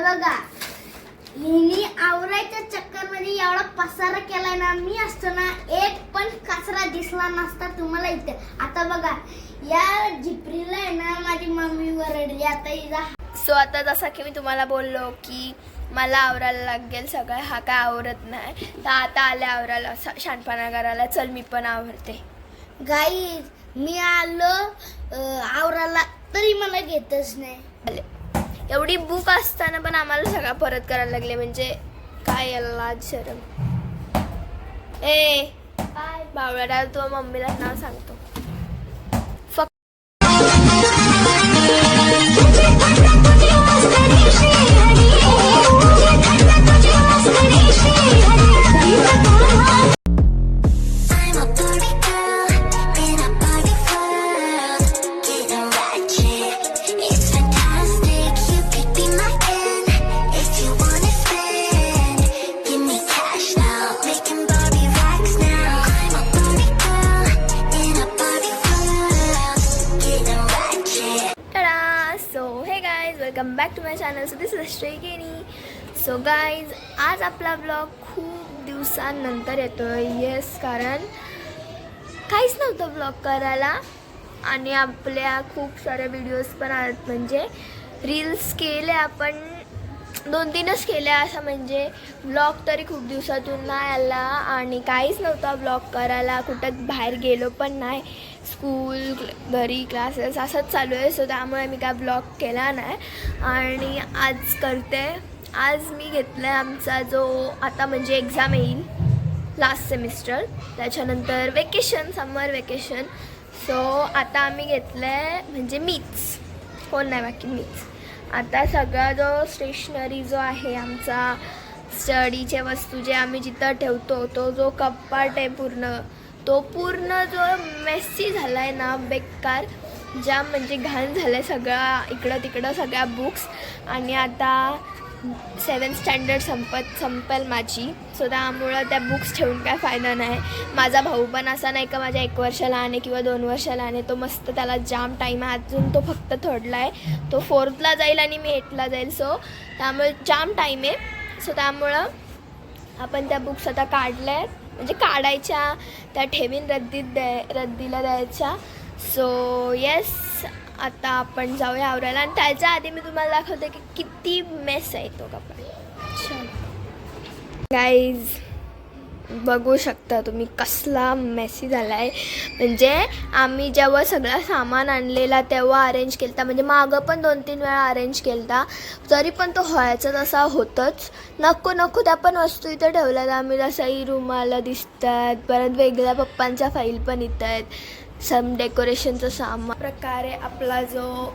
बघा हिनी आवरायच्या चक्करमध्ये एवढा पसारा केलाय ना मी असतो ना एक पण कचरा दिसला नसता तुम्हाला इथे. आता बघा या झिपरीला आहे ना माझी मम्मी वरडली. आता हिचा सो आता जसा की मी तुम्हाला बोललो की मला आवरायला लागेल सगळं. हा काय आवरत नाही. तर आता आले आवरायला. शहाणपणा करायला. चल मी पण आवरते. गाई मी आलो आवराला तरी मला घेतच नाही. एवढी बुक असताना पण आम्हाला सगळं परत करायला लागले म्हणजे काय याला शरम. ए काय बावळा तो मम्मीला नाव सांगतो. Welcome back to my channel. So this is Shregini so guys आज आपला ब्लॉग खूप दिवसांनंतर येतो आहे येस कारण काहीच नव्हतं ब्लॉग करायला. आणि आपल्या खूप साऱ्या व्हिडिओज पण आहेत. म्हणजे रील्स केले आपण दोन तीनच केले असं म्हणजे ब्लॉग तरी खूप दिवसातून नाही आला आणि काहीच नव्हता ब्लॉग करायला. कुठं बाहेर गेलो पण नाही. स्कूल घरी क्लासेस असंच चालू आहे. सो त्यामुळे मी काय ब्लॉग केला नाही. आणि आज करते. आज मी घेतला आहे आमचा जो आता म्हणजे एक्झाम येईल लास्ट सेमिस्टर त्याच्यानंतर वेकेशन समर वेकेशन सो आता आम्ही घेतलं आहे म्हणजे मीच कोण नाही बाकी मीच आता सगळा जो स्टेशनरी जो आहे आमचा स्टडीच्या वस्तू जे आम्ही जिथं ठेवतो तो जो कपाट आहे पूर्ण तो पूर्ण जो मेस्सी झाला आहे ना बेकार ज्या म्हणजे घाण झालं आहे सगळा इकडं तिकडं सगळ्या बुक्स आणि आता सेवन स्टँडर्ड संपत संपेल माझी. सो त्यामुळं त्या बुक्स ठेवून काय फायदा नाही. माझा भाऊ पण असा नाही का माझ्या एक वर्ष लहान किंवा दोन वर्ष लहान तो मस्त त्याला जाम टाईम आहे. अजून तो फक्त थर्डला आहे. तो फोर्थला जाईल आणि मी एटला जाईल. सो त्यामुळे जाम टाईम आहे. सो त्यामुळं आपण त्या बुक्स आता काढल्या. आहेत म्हणजे काढायच्या त्या ठेवीन रद्दीत द्याय रद्दीला द्यायच्या. सो येस आता आपण जाऊया आवरायला. आणि त्याच्या आधी मी तुम्हाला दाखवते की किती मेस आहे तो कपडा. गाईज बघू शकता तुम्ही कसला मेसी झाला आहे म्हणजे आम्ही जेव्हा सगळं सामान आणलेला तेव्हा अरेंज केलता. म्हणजे मागं पण दोन तीन वेळा अरेंज केलता. तरी पण तो व्हायचा तसा होतच. नको नको त्या पण वस्तू इथं ठेवल्यात. आम्ही जसंही रुमाला दिसतात. परत वेगळ्या पप्पांच्या फाईल पण इथं आहेत. सम डेकोरेशनचं सामान प्रकारे आपला जो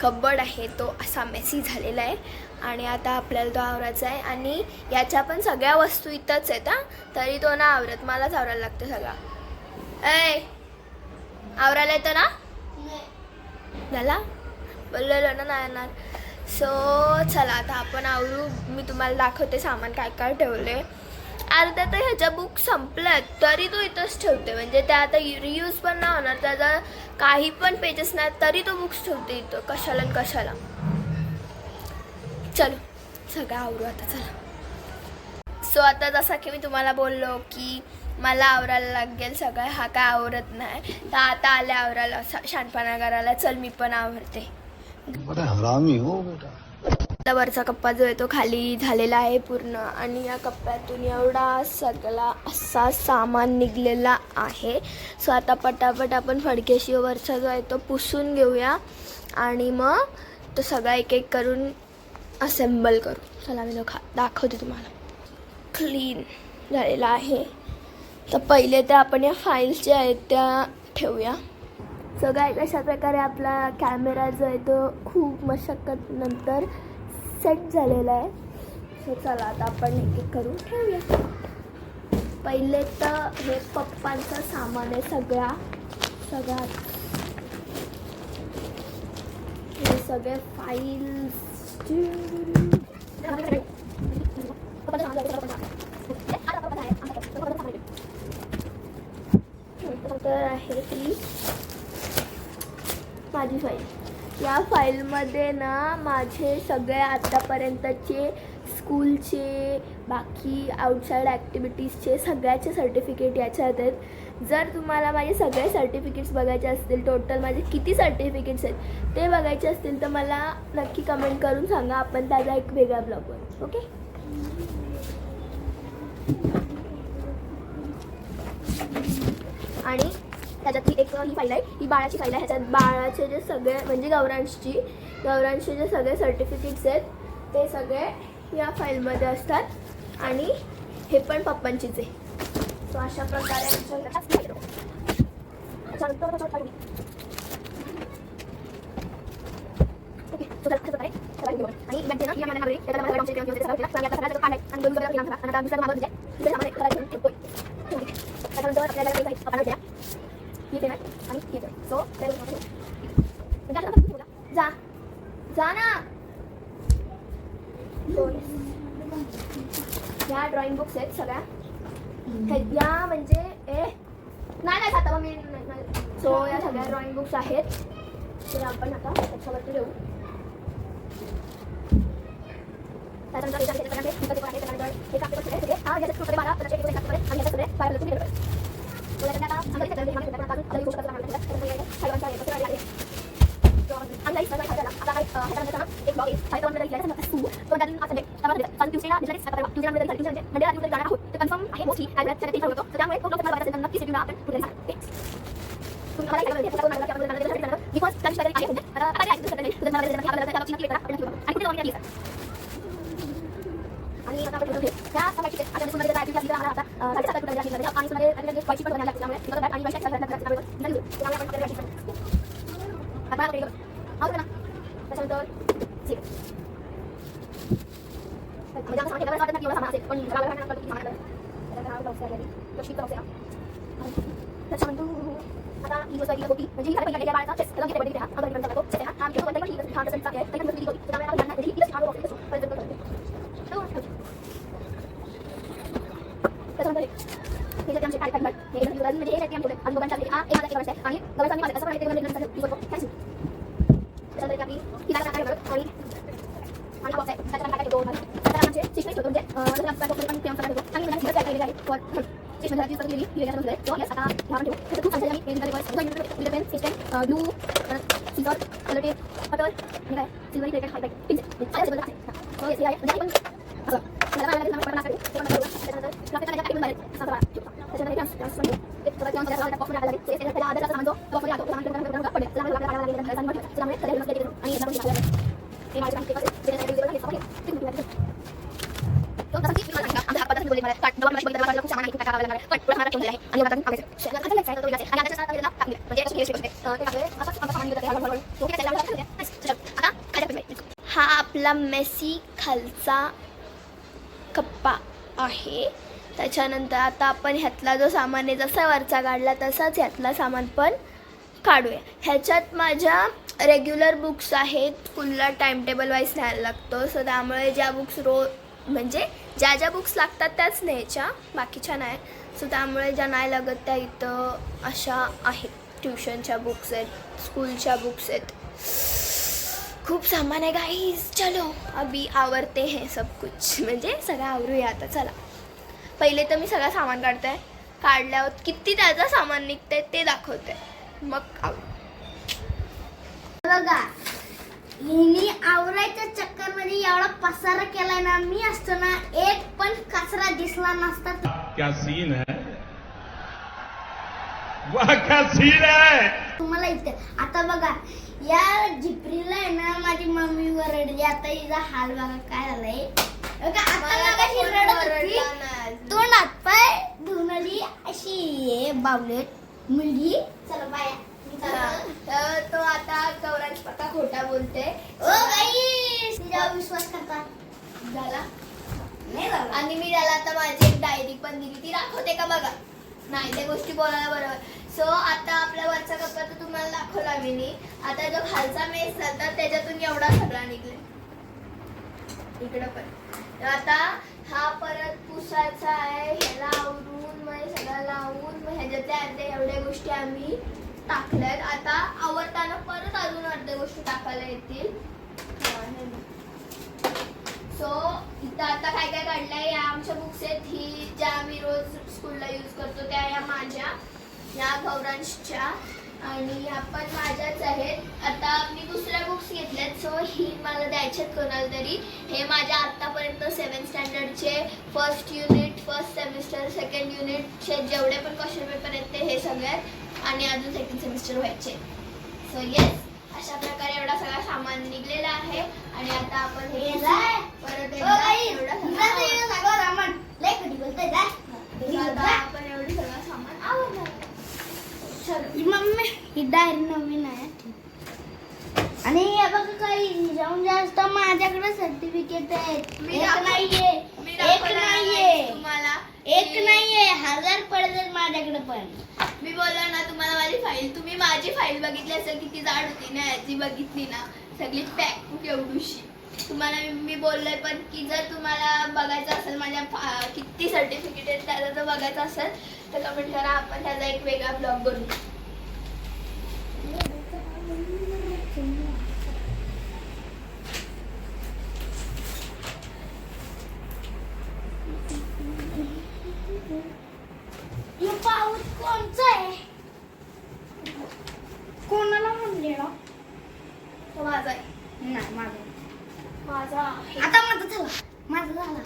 कब्बड आहे तो असा मेसी झालेला आहे. आणि आता आपल्याला तो आवरायचा आहे. आणि याच्या पण सगळ्या वस्तू इथंच आहेत हां. तरी तो ना आवरत. मलाच आवरायला लागतं सगळा. ऐ! आवरायला येतं ना? झाला? बोललेलो ना नाही येणार सो चला आता आपण आवरू. मी तुम्हाला दाखवते सामान काय काय ठेवले अर्धा तर ह्याच्या बुक संपल्यात तरी तो इथंच ठेवते म्हणजे त्या आता रियूज पण नाही होणार त्याचा काही पण पेजेस नाही तरी तो बुक्स ठेवते इथं कशाला आणि कशाला. चलो सगळं आवरू आता चला. सो आता जसा की मी तुम्हाला बोललो की मला आवरायला लागेल सगळं हा काय आवरत नाही. तर आता आले आवरायला शानपणा करायला चल मी पण आवरते. हो बेटा. आता वरचा कप्पा जो आहे तो खाली झालेला आहे पूर्ण. आणि या कप्प्यातून एवढा सगळा असा सामान निघलेला आहे. सो आता पटापट आपण फडकेशी वरचा जो आहे तो पुसून घेऊया. आणि मग तो सगळा एक एक करून असेंबल करू. चला मी तो खा दाखवते तुम्हाला. क्लीन झालेला आहे. तर पहिले तर आपण या फाईल्स ज्या आहेत त्या ठेवूया. सगळ्या अशा प्रकारे आपला कॅमेरा जो आहे तो खूप मशक्कत नंतर सेट झालेला आहे. सो चला आता आपण एक एक करून ठेवूया. पहिले तर हे पप्पांचं सामान आहे सगळा. सगळा हे सगळे फाईल्स तर आहे ती माझी फाईल या फाईलमध्ये ना माझे सगळे आत्तापर्यंतचे स्कूलचे बाकी आउटसाईड ॲक्टिव्हिटीजचे सगळ्याचे सर्टिफिकेट याच्यात आहेत. जर तुम्हाला माझे सगळे सर्टिफिकेट्स बघायचे असतील टोटल माझे किती सर्टिफिकेट्स आहेत ते बघायचे असतील तर मला नक्की कमेंट करून सांगा. आपण त्याचा एक वेगळा ब्लॉग बनवू ओके आणि त्याच्यातली एक ही फाईल आहे ही बाळाची फाईल आहे. ह्याच्यात बाळाचे जे सगळे म्हणजे गौरांशची गौरांशचे जे सगळे सर्टिफिकेट्स आहेत ते सगळे या फाईलमध्ये असतात. आणि हे पण पप्पांचीच आहे. सो अशा प्रकारे आणि इव्हेंट आता आहे. आपल्याला पेन आहे आणि मागं आपण बोला. जा जा ना. ह्या ड्रॉइंग बुक्स आहेत सगळ्या हे- या म्हणजे ए नाही नाही आता मी सो या सगळ्या ड्रॉइंग बुक्स आहेत ते आपण आता त्याच्यावरती ठेवू त्याच्यानंतर हे याच्यात बारा, आणि याच्यात बारा आणि साडेसात वाजता जायला लागेल. आणि स्कूलमध्ये आपल्याला व्हाईट शीट पण बनवायला लागते. त्यामुळे तुला बॅग आणि व्हाईट शीट करायला लागते. त्यामुळे नाही लिहू. त्यामुळे आपण आपल्याला व्हाईट शीट बनवू. आता आपण ready करू. आवडतं ना? त्याच्यानंतर zero. म्हणजे आम्हाला सांगितलं वाटत नाही एवढं सामान असेल. पण जरा वेळानं कळतं किती सामान आहे. त्याच्यानंतर हा box आहे आधी. तो sheet चा box आहे हा. त्याच्यानंतर आता ही गोष्ट आहे होती म्हणजे ही झाली पहिल्या बाळाचा chest. त्याला घेते बडी हा. अगदी पण जातो. chest आहे हा. हा घेतो पण त्याला ही हा त्याचा आहे. त्याला ही होती. त्यामुळे आपण यांना ही ही हा box आहे. पण जर करतो. तो ठेवतो. त्याच्यानंतर हे. हे जे आमचे काय काय हे जे युवराज म्हणजे हे जे आमचे ठेवले. आणि दोघांच्या हा एक माझा एक आहे. आणि दोघांचा मी माझा. असं पण आहे ते म्हणजे नंतर use करतो. Cancel. त्याच्यानंतर आपली ही काय काय करतो आणि आणि बॉक्स आहे त्याच्यानंतर काय दोन त्याच्यानंतर आमचे ठेवतो म्हणजे पण आणि आहे आता ठेवू. खूप आहे. हे आहे असं. त्याला काय लागेल, आपण टाकायचं. ते पण टाकू. त्याच्यानंतर graphic करायचं, काही पण बाहेर. असं करा. त्याच्यानंतर हे trans- trans- ते सगळं trans करायचं, box मध्ये टाकायला लागेल. ते- त्याला आधार कार्ड सांगतो, box मध्ये टाकतो. त्याला नंतर नंतर पडेल. त्याला आपल्याला टाकायला लागेल. त्याला सांगतो. त्यामुळे त्याला हे नसतं, ते आणि हे नंतर टाकायला लागेल. हे माझे काम ते करते. ते त्याच्यासाठी usable आहे. Okay. ते तुम्ही लागेल. तो तसं की मला सांगा, आमच्या हातपाताने बोलले मला, काट- डबा मला बघितलं, मला खूप सामान आहे, खूप काय करावं लागणार आहे. पण थोडं सामान ठेवलेलं आहे. आणि मला आता टाकायचं. शेतात आता लिहायचं, तो लिहायचं. आणि आता त्याच्यात टाकलेलं टाकून दिलं. म्हणजे याच्यात हे शिकवते. अं, ते टाकले. असंच आमचं सामान घेऊन जाते, हळूहळू. तो की त्याच्याला टाकून द्या. बस, त्याच्यात. आता काय टाकायचं? हा आपला मेसी खालचा कप्पा आहे. त्याच्यानंतर आता आपण ह्यातला जो सामान आहे जसा वरचा काढला तसाच ह्यातला सामान पण काढूया. ह्याच्यात माझ्या रेग्युलर बुक्स आहेत. स्कूलला टाइम टेबल वाईज न्यायला लागतो. सो त्यामुळे ज्या बुक्स रोज म्हणजे ज्या ज्या बुक्स लागतात त्याच न्यायच्या बाकीच्या नाही. सो त्यामुळे ज्या नाही लागत त्या इथं अशा आहेत. ट्युशनच्या बुक्स आहेत स्कूलच्या बुक्स आहेत. खूप सामान आहे गाईज चलो अभी आवरते हे सब कुछ. म्हणजे सगळं आवरूया आता चला. पहिले तर मी सगळं सामान काढते. काढल्यावर किती त्याचं सामान निघतंय ते दाखवते. मग आव बघा हिने आवरायच्या चक्करमध्ये एवढा पसारा केलाय ना मी असतो ना एक पण कचरा दिसला नसता. क्या सीन है? वाह क्या सीन है? तुम्हाला इथे आता बघा या जिपरीला आहे ना माझी मम्मी वरडली. आता हिचा हाल बघा काय झालाय. बघा, आता मगाशी रडत होती. तोंड हात पाय धुणली अशी आहे बावलेट मुलगी. चला बाया. तर तो आता गौरांश पक्का खोटा बोलते ओ बाई तिच्यावर विश्वास करतात झाला? नाही आणि मी त्याला आता माझी एक डायरी पण दिली. ती दाखवते का बघा? नाही त्या गोष्टी बोलायला बरोबर. सो आता आपल्या वरचा कप्पा तर तुम्हाला दाखवला मी नी. आता जो खालचा मेस झाला त्याच्यातून एवढा सगळा निघले इकडं पण. आता हा परत पुसायचा आहे. ह्याला आवरून मग सगळं लावून मग ह्याच्यातल्या अर्ध्या एवढ्या गोष्टी आम्ही टाकल्यात. आता आवडताना परत अजून अर्ध्या गोष्टी टाकायला येतील. सो इथं आता काय काय काढलंय या आमच्या बुक्स आहेत. ही ज्या आम्ही रोज स्कूलला यूज करतो त्या या माझ्या या गौरांशच्या. आणि ह्या पण माझ्याच आहेत. आता मी दुसऱ्या बुक्स घेतल्यात. सो ही मला द्यायच्यात कोणाला तरी. हे माझ्या आत्तापर्यंत seven स्टँडर्डचे first unit first semester second युनिटचे जेवढे पण क्वेश्चन पेपर आहेत ते हे सगळ्यात आणि अजून सेकंड सेमिस्टर व्हायचे. सो येस अशा प्रकारे एवढा सगळा सामान निघलेला आहे. आणि आता आपण हे. परत एवढा. आपण सगळं सामान ही डायरी नवीन आहे. आणि हे बघा काही जाऊन जास्त माझ्याकडे सर्टिफिकेट आहेत. मी एक नाहीये. एक नाहीये. तुम्हाला. एक नाहीये. हजार पडतात माझ्याकडे पण. मी बोललो ना तुम्हाला माझी फाईल तुम्ही माझी फाईल बघितली असेल किती जाड होती ना याची बघितली ना सगळी पॅक एवढीशी. तुम्हाला मी- बोललोय पण की जर तुम्हाला बघायचं असेल माझ्या किती सर्टिफिकेट आहेत त्याचं जर बघायचं असेल तर कमेंट करा. आपण त्याचा एक वेगळा ब्लॉग बनवू हे पाऊस कोणचा आहे कोणाला म्हणलेला तो माझा आहे नाही माझा माझा आहे. आता माझा झाला माझा झाला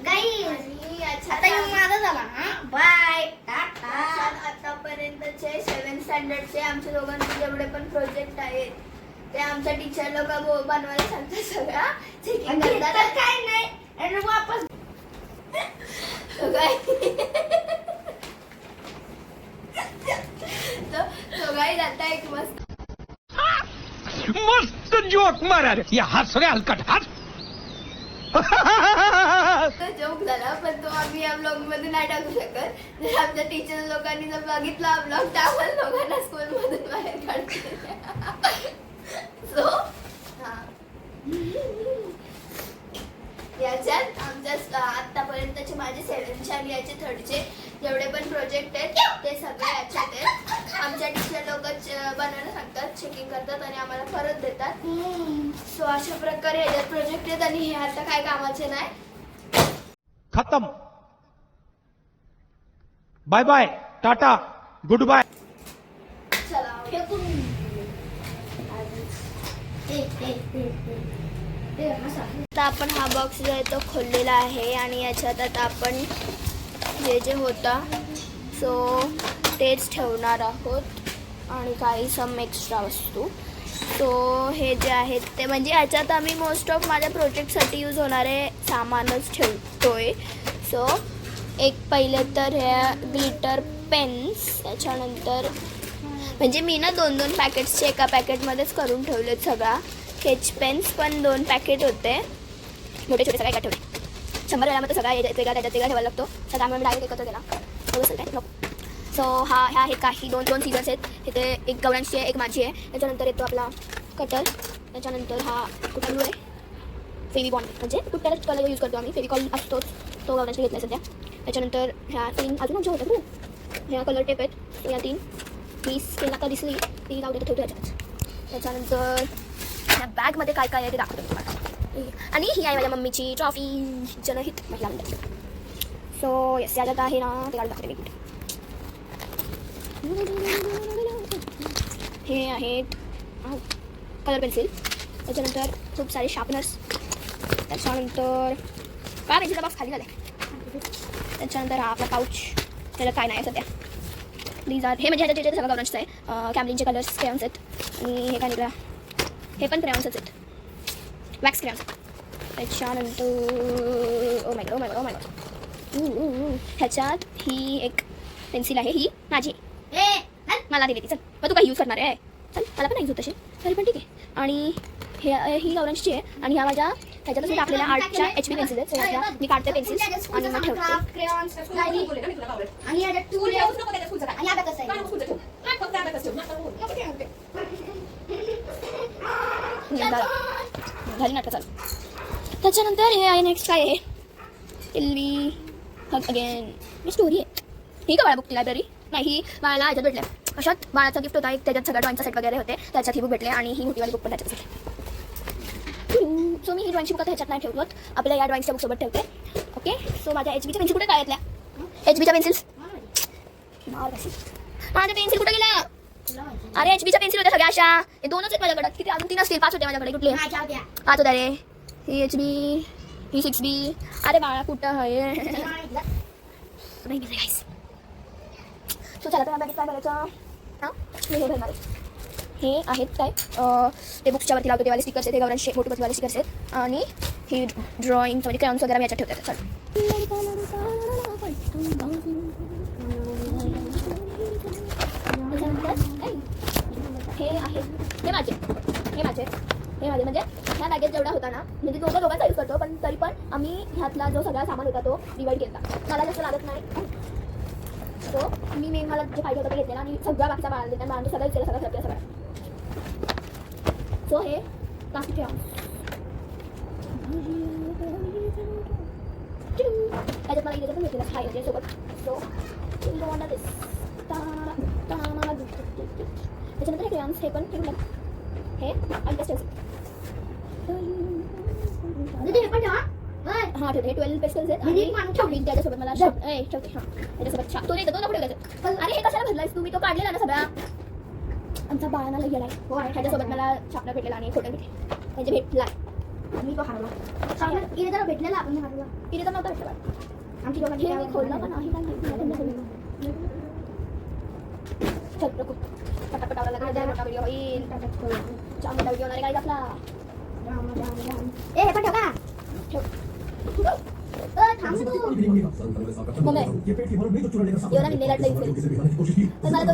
गाई आणि याच्यात आता ह्यो माझा झाला हा बाय टाटा याच्यात आतापर्यंतचे सेवन स्टँडर्डचे आमच्या दोघांचे जेवढे पण प्रोजेक्ट आहेत ते आमच्या टीचर लोक बनवायला सांगतात सगळा चेकिंग आणि तर करतात काय नाही आणि वापस तो काय तो- तो काय आता एक मस्त मस्त जोक मारा या हस रे हलकट हस जोक झाला पण तो आम्ही या ब्लॉगमध्ये नाही टाकू शकत. जर आमच्या टीचर लोकांनी जर बघितला हा ब्लॉग तर लोकांना स्कूल मधून बाहेर काढतो सो याच्यात आमच्या आतापर्यंतचे माझे सेवनचे आणि याचे थर्डचे जेवढे पण प्रोजेक्ट आहेत ते सगळे याच्यात आहेत. आमच्या टीचर लोक बनवायला सांगतात चेकिंग करतात आणि आम्हाला परत देतात. सो अशा प्रकारे याच्यात प्रोजेक्ट आहेत आणि हे आता काय कामाचे नाही. खत्म. Bye bye tata goodbye चला फेकून आता आपण हा बॉक्स जो आहे तो खोललेला आहे आणि याच्यात आता आपण जे जे होता सो तेच ठेवणार आहोत आणि काही सम एक्स्ट्रा वस्तू सो हे जे आहेत ते म्हणजे याच्यात आम्ही मोस्ट ऑफ माझ्या प्रोजेक्टसाठी यूज होणारे सामानच ठेवतोय सो एक पहिले तर ह्या ग्लिटर पेन्स त्याच्यानंतर म्हणजे मी ना दोन दोन पॅकेट्सचे एका पॅकेटमध्येच करून ठेवलेत सगळा स्केच पेन्स पण दोन पॅकेट होते मोठे छोटे सगळे एका ठेवले शंभर वेळामध्ये सगळा याच्यात वेगळा त्याच्यात वेगळा ठेवायला लागतो सगळा आम्ही डायरेक्ट एकत्र केला तो असेल सो हा ह्या हे काही दोन दोन सीजर्स आहेत. इथे एक गवळ्यांची आहे एक माझी आहे. त्याच्यानंतर येतो आपला कटर त्याच्यानंतर हा कुठलू आहे? फेविकॉन म्हणजे कुठल्याच कलर यूज करतो आम्ही. फेविकॉन असतोच. तो गवळ्यांची घेतला सध्या. त्याच्यानंतर ह्या तीन अजून आमच्या होत्या खूप ह्या कलर टेप आहेत. या तीन. वीस केला आता दिसली. ती लावते ठेवतो ह्याच्यात त्याच्यानंतर ह्या बॅगमध्ये काय काय आहे ते दाखवतो तुम्हाला. आणि ही आहे माझ्या मम्मीची ट्रॉफी जनहित महिला मंडळ. सो येस याच्यात आहे ना ते काढून दाखवते मी हे आहेत. कलर पेन्सिल त्याच्यानंतर खूप सारे शार्पनर्स त्याच्यानंतर काय पेन्सिलचा बॉक्स खाली झाला त्याच्यानंतर हा आपला पाऊच त्याला काय नाही सध्या. प्लीज आर हे म्हणजे ह्याच्या सगळं गवरांचं आहे. कॅमलिनचे कलर्स क्रेयॉन्स आहेत. आणि हे काय निघाला? हे पण क्रेयॉन्सच आहेत. वॅक्स क्रेयॉन्स त्याच्यानंतर oh my oh my oh my ह्याच्यात ही एक पेन्सिल आहे. ही माझी. मला दिली ती चल मग तू काही यूज करणार आहे. चल मला पण नाही यूज होत तशी तरी पण ठीक आहे. आणि हे ही गौरांची आहे. आणि ह्या माझ्या ह्याच्यातच मी टाकलेल्या आर्टच्या एच पी पेन्सिल आहेत. मी काढते पेन्सिल्स आणि मग ठेवते. याच्यात झाली नाटक चालू. त्याच्यानंतर हे आहे नेक्स्ट काय आहे? इल्वी हग अगेन ही स्टोरी आहे. ही का मला बुक लायब्ररी नाही ही मला ह्याच्यात भेटल्या अशात बाळाचा गिफ्ट होता. एक त्याच्यात सगळ्या ड्रॉइंगचा सेट वगैरे होते. त्याच्यात ही बुक भेटले आणि ही मोठीवाली बुक पण त्याच्यात सो मी ही ड्रॉइंगची बुक आता ह्याच्यात नाही ठेवत आपल्या या ड्रॉइंगच्या बुकसोबत ठेवते. ओके सो माझ्या एच बीच्या पेन्सिल कुठे काय येतल्या एच बीच्या पेन्सिल्स माझ्या पेन्सिल कुठे गेला अरे एच बीच्या पेन्सिल होत्या सगळ्या अशा. हे दोनच आहेत माझ्याकडे. किती अजून तीन असतील. पाच होते माझ्याकडे. कुठले. पाच होत्या रे. ही एच बी ही सिक्स बी अरे बाळा कुठं आहे? सो चला तर काय करायचं? हां मी हे हे आहेत काय? ते बुक्सच्या वरती लावतो तेवाले स्टिकर्स आहेत ते गवरांचे मोठे बसवाले स्टिकर्स आहेत. आणि हे ड्रॉइंग म्हणजे क्रायॉन्स वगैरे मी याच्यात ठेवतात. चल. हे आहेत हे माझे. हे माझे. हे माझे. म्हणजे ह्या बॅगेत जेवढा होता ना म्हणजे दोघं दोघांचा यूज करतो पण तरी पण आम्ही ह्यातला जो सगळा सामान होता तो डिवाईड केला मला जास्त लागत नाही. मी मेन मला जे पाहिजे होतं ते घेतलेलं आणि सगळा बाकीचा बाळाला देतात बाळांचे सगळं केलं सगळं सगळं सगळं. सो हे प्लास्टिक ठेवा त्याच्यात मला इथे पण भेटलेलं हाय याच्यासोबत सो त्याच्यानंतर हे क्रेयॉन्स हे पण ठेवलं द्या. हे आणि जास्त दीदी, हे पण ठेवा. होय. हा ठेवते ट्वेल्व पेस्टल्स आहेत. दीदी, आणि ठेवली त्याच्यासोबत मला ठेवते हा त्याच्यासोबत छाप तो नाही तो नको ठेवायचं. अरे हे कशाला भरलायस तू? मी तो काढलेला ना सगळा. आमचा बाळाला गेलाय. हो आहे ह्याच्यासोबत मला छापला भेटलेला आणि फोटो भेटले. म्हणजे भेटलाय. मी तो हरवला. इथे जरा भेटलेला आपण हरवला. इथे तर नव्हता भेटला. आमची दोघांची मी खोललं पण आहे का. चल नको. पटापट आवरायला लागेल. मोठा व्हिडिओ होईल. मोठा व्हिडिओ होणार guys आपला. ए पण ठेवा ठेव. एवढा मी मला तो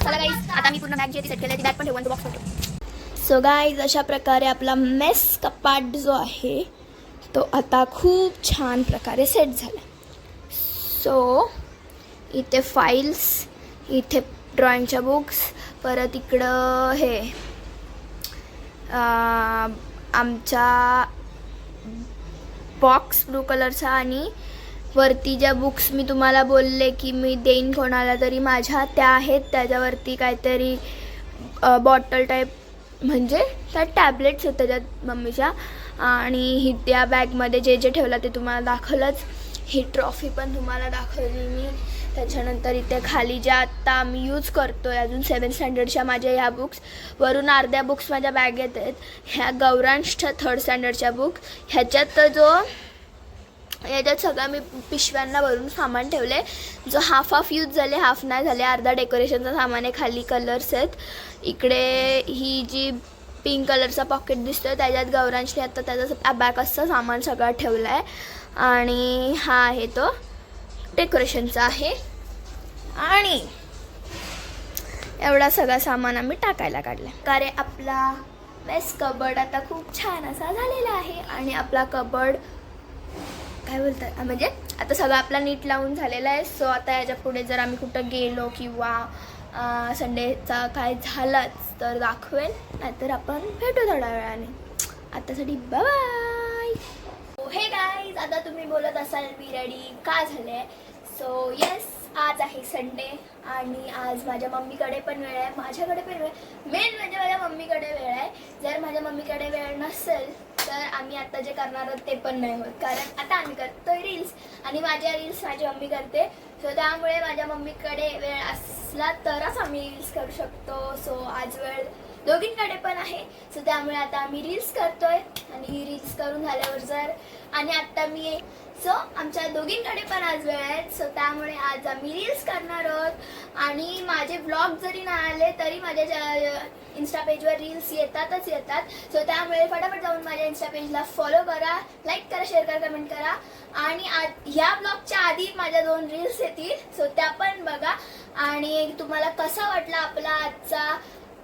चला आता मी पूर्ण बॅग जी सेट केली ती बॅग पण ठेवून बॉक्स सो गाईज अशा प्रकारे आपला मेस कपाट जो आहे तो आता खूप छान प्रकारे सेट झाला. सो इथे फाईल्स इथे ड्रॉइंगच्या बुक्स परत इकडं हे आमच्या आमचा बॉक्स ब्लू कलरचा आणि वरती ज्या बुक्स मी तुम्हाला बोलले की मी देईन कोणाला तरी माझ्या त्या आहेत. त्याच्यावरती काहीतरी बॉटल टाईप म्हणजे त्या टॅबलेट्स आहेत त्याच्यात मम्मीच्या. आणि ही त्या बॅगमध्ये जे जे ठेवलं ते तुम्हाला दाखवलंच ही ट्रॉफी पण तुम्हाला दाखवली मी. त्याच्यानंतर इथे खाली ज्या आत्ता आम्ही यूज करतो आहे अजून सेवन स्टँडर्डच्या माझ्या ह्या बुक्स वरून अर्ध्या बुक्स माझ्या बॅगेत आहेत. ह्या गौरांशच्या थर्ड स्टँडर्डच्या बुक्स ह्याच्यात जो याच्यात सगळं मी पिशव्यांना भरून सामान ठेवले जो हाफ हाफ यूज झाले हाफ नाही झाले अर्धा डेकोरेशनचं सामान आहे खाली कलर्स आहेत. इकडे ही जी पिंक कलरचा पॉकेट दिसतोय त्याच्यात गौरांशने आता त्याचा अबॅकसचा सामान सगळं ठेवलं आहे आणि हा आहे तो डेकोरेशनचा आहे. आणि एवढा सगळा सामान आम्ही टाकायला काढला कारण आपला मेस कबड आता खूप छान असा झालेला आहे आणि आपला कबड काय बोलतात? म्हणजे आता सगळं आपला नीट लावून झालेला आहे. सो आता याच्यापुढे जर आम्ही कुठं गेलो किंवा संडेचा काय झालंच तर दाखवेल नाहीतर आपण भेटू थोड्या वेळाने. आतासाठी बाय हे गाईज आता तुम्ही बोलत असाल मी रेडी का झाले? सो येस आज आहे संडे आणि आज माझ्या मम्मीकडे पण वेळ आहे माझ्याकडे पण वेळ मेन म्हणजे माझ्या मम्मीकडे वेळ आहे. जर माझ्या मम्मीकडे वेळ नसेल तर आम्ही आता जे करणार आहोत ते पण नाही होत. कारण आता आम्ही करतोय रील्स आणि माझ्या रील्स माझी मम्मी करते. सो त्यामुळे माझ्या मम्मीकडे वेळ असला तरच आम्ही रील्स करू शकतो. सो आज वेळ दोघींकडे पण आहे. सो त्यामुळे आता आम्ही रील्स करतोय आणि रील्स करून झाल्यावर जर आणि आत्ता मी सो आमच्या दोघींकडे पण आज वेळ आहे. सो त्यामुळे आज आम्ही रील्स करणार आहोत. आणि माझे ब्लॉग जरी नाही आले तरी माझ्या इन्स्टा पेजवर रील्स येतातच येतात. सो त्यामुळे फटाफट जाऊन माझ्या इन्स्टा पेजला फॉलो करा. लाईक करा शेअर करा कमेंट करा. आणि आज ह्या ब्लॉगच्या आधी माझ्या दोन रील्स येतील. सो त्या पण बघा. आणि तुम्हाला कसा वाटला आपला आजचा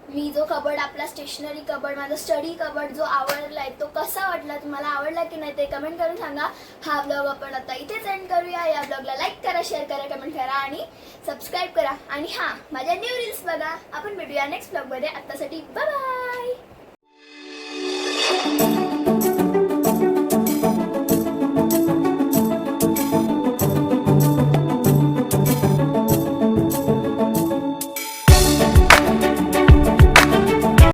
मी जो कबड आपला स्टेशनरी कबड माझा स्टडी कबड जो आवडलाय तो कसा वाटला तुम्हाला आवडला की नाही ते कमेंट करून सांगा. हा ब्लॉग आपण आता इथेच एंड करूया. या ब्लॉगला लाईक करा शेअर करा कमेंट करा आणि सबस्क्राईब करा. आणि हां माझ्या न्यू रील्स बघा. आपण भेटूया नेक्स्ट ब्लॉगमध्ये आत्तासाठी बाय